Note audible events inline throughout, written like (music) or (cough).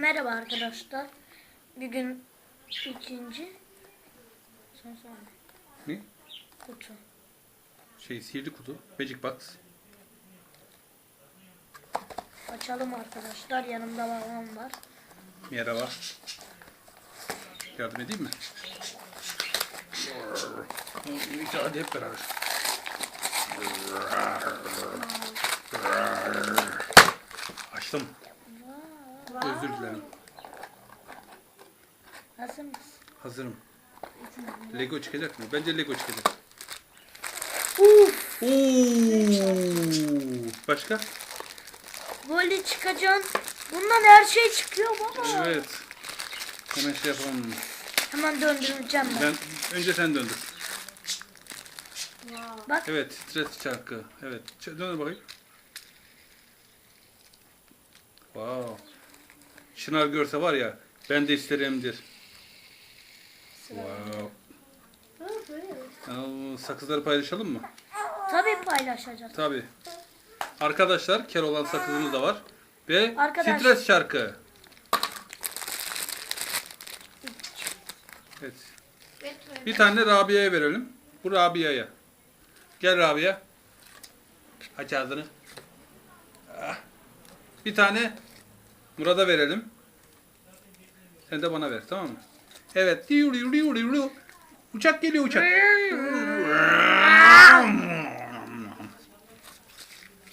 Merhaba arkadaşlar. Bugün ikinci son son Ne? kutu. Şey sihirli kutu. Magic Box. Açalım arkadaşlar. Yanımda babam var. Merhaba. Yardım edeyim mi? Hadi hep beraber. Açtım. Özür dilerim. Hazır mısın? Hazırım. Lego çıkacak mı? Bence Lego çıkacak. Uf! Oo! Başka? Böyle çıkacaksın. Bundan her şey çıkıyor baba. Evet. Hemen şey yapalım. Hemen döndüreceğim ben. Ben önce sen döndür. Bak Evet, stres çarkı. Evet, döndür bakayım. Wow. Çınar görse var ya, ben de isterimdir. Wow. Aa, sakızları paylaşalım mı? tabii paylaşacağız. Tabii. Arkadaşlar, kel olan sakızımız da var. Ve Arkadaş- stres çarkı. Evet. Bir tane Rabia'ya verelim. Bu Rabia'ya. Gel Rabia. Aç ağzını. Ah. Bir tane Murat'a verelim. Sen de bana ver tamam mı? Evet. Uçak geliyor uçak.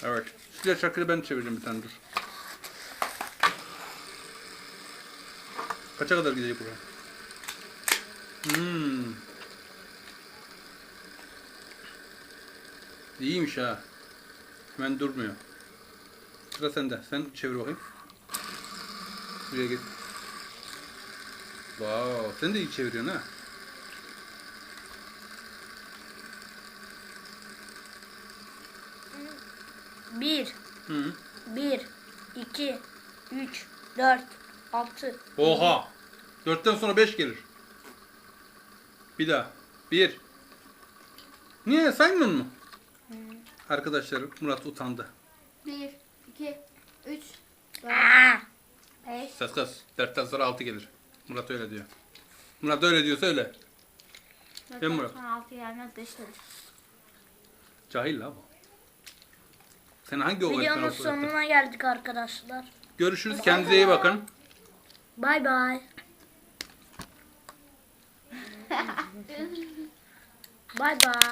Evet. Silah çakırı ben çevireceğim bir tane dur. Kaça kadar gidecek buraya? Hmm. İyiymiş ha. Hemen durmuyor. Sıra sende. Sen çevir bakayım. Buraya git. Wow, sen de iyi çeviriyorsun ha. Bir, Hı. bir, iki, üç, dört, altı. Oha! Dörtten sonra beş gelir. Bir daha. Bir. Niye saymıyor mu? Arkadaşlar Murat utandı. 1, 2, 3, 4, Aa! 5, Ses ses. Dörtten sonra altı gelir. Murat öyle diyor. Murat öyle diyorsa öyle. Ben Murat. 6 gelmez 5 gelir. Cahil la bu. Sen hangi öğretmen Videonun sonuna geldik arkadaşlar. Görüşürüz. Kendinize iyi bakın. Bay bay. (laughs) Bay bay.